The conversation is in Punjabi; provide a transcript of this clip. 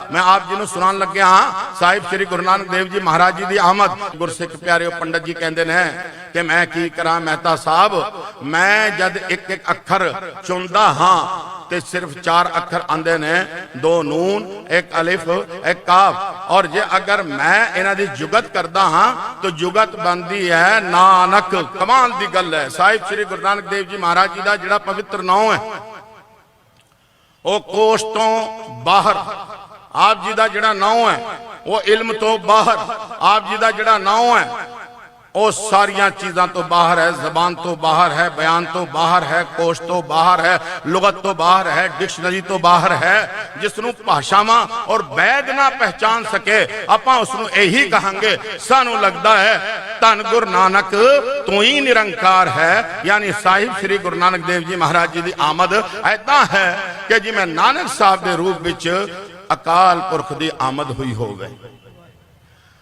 ਮੈਂ ਆਪ ਜੀ ਨੂੰ ਸੁਣਾਉਣ ਲੱਗਿਆ ਹਾਂ, ਸਾਹਿਬ ਸ੍ਰੀ ਗੁਰੂ ਨਾਨਕ ਦੇਵ ਜੀ ਮਹਾਰਾਜ ਜੀ ਦੀ ਆਮਦ। ਗੁਰਸਿੱਖ ਪਿਆਰਿਓ, ਪੰਡਤ ਜੀ ਕਹਿੰਦੇ ਨੇ ਕਿ ਮੈਂ ਕੀ ਕਰਾਂ ਮਹਿਤਾ ਸਾਹਿਬ ਮੈਂ ਜਦ ਇੱਕ ਇੱਕ ਅੱਖਰ ਚੁੰਦਾ ਹਾਂ ਤੇ ਸਿਰਫ ਚਾਰ ਅੱਖਰ ਆਂਦੇ ਨੇ, ਦੋ ਨੂਨ, ਇੱਕ ਅਲਿਫ, ਇੱਕ ਕਾਫ ਔਰ ਜੇ ਅਗਰ ਮੈਂ ਇਹਨਾਂ ਦੀ ਜੁਗਤ ਕਰਦਾ ਹਾਂ, ਤਾਂ ਜੁਗਤ ਬੰਦੀ ਹੈ ਨਾਨਕ। ਕਮਾਲ ਦੀ ਗੱਲ ਹੈ। ਸਾਹਿਬ ਸ੍ਰੀ ਗੁਰੂ ਨਾਨਕ ਦੇਵ ਜੀ ਮਹਾਰਾਜ ਜੀ ਦਾ ਜਿਹੜਾ ਪਵਿੱਤਰ ਨਾਮ ਹੈ, ਉਹ ਕੋਸ਼ ਤੋਂ ਬਾਹਰ ਆਪ ਜੀ ਦਾ ਜਿਹੜਾ ਨਾਮ ਹੈ, ਉਹ ਇਲਮ ਤੋਂ ਬਾਹਰ, ਆਪ ਜੀ ਦਾ ਜਿਹੜਾ ਨਾਮ ਹੈ ਉਹ ਸਾਰੀਆਂ ਚੀਜ਼ਾਂ ਤੋਂ ਬਾਹਰ ਹੈ, ਜ਼ਬਾਨ ਤੋਂ ਬਾਹਰ ਹੈ, ਬਿਆਨ ਤੋਂ ਬਾਹਰ ਹੈ, ਕੋਸ਼ ਤੋਂ ਬਾਹਰ ਹੈ, ਲੁਗਤ ਤੋਂ ਬਾਹਰ ਹੈ, ਡਿਕਸ਼ਨਰੀ ਤੋਂ ਬਾਹਰ ਹੈ ਜਿਸ ਨੂੰ ਭਾਸ਼ਾਵਾਂ ਔਰ ਵੈਦ ਨਾ ਪਹਿਚਾਨ ਸਕੇ, ਆਪਾਂ ਉਸ ਨੂੰ ਇਹੀ ਕਹਾਂਗੇ, ਸਾਨੂੰ ਲੱਗਦਾ ਹੈ, ਧੰਨ ਗੁਰੂ ਨਾਨਕ, ਤੂੰ ਹੀ ਨਿਰੰਕਾਰ ਹੈ, ਯਾਨੀ ਸਾਹਿਬ ਸ੍ਰੀ ਗੁਰੂ ਨਾਨਕ ਦੇਵ ਜੀ ਮਹਾਰਾਜ ਜੀ ਦੀ ਆਮਦ ਐਦਾਂ ਹੈ ਕਿ ਜਿਵੇਂ ਨਾਨਕ ਸਾਹਿਬ ਦੇ ਰੂਪ ਵਿੱਚ ਅਕਾਲ ਪੁਰਖ ਦੀ ਆਮਦ ਹੋਈ ਹੋਵੇ।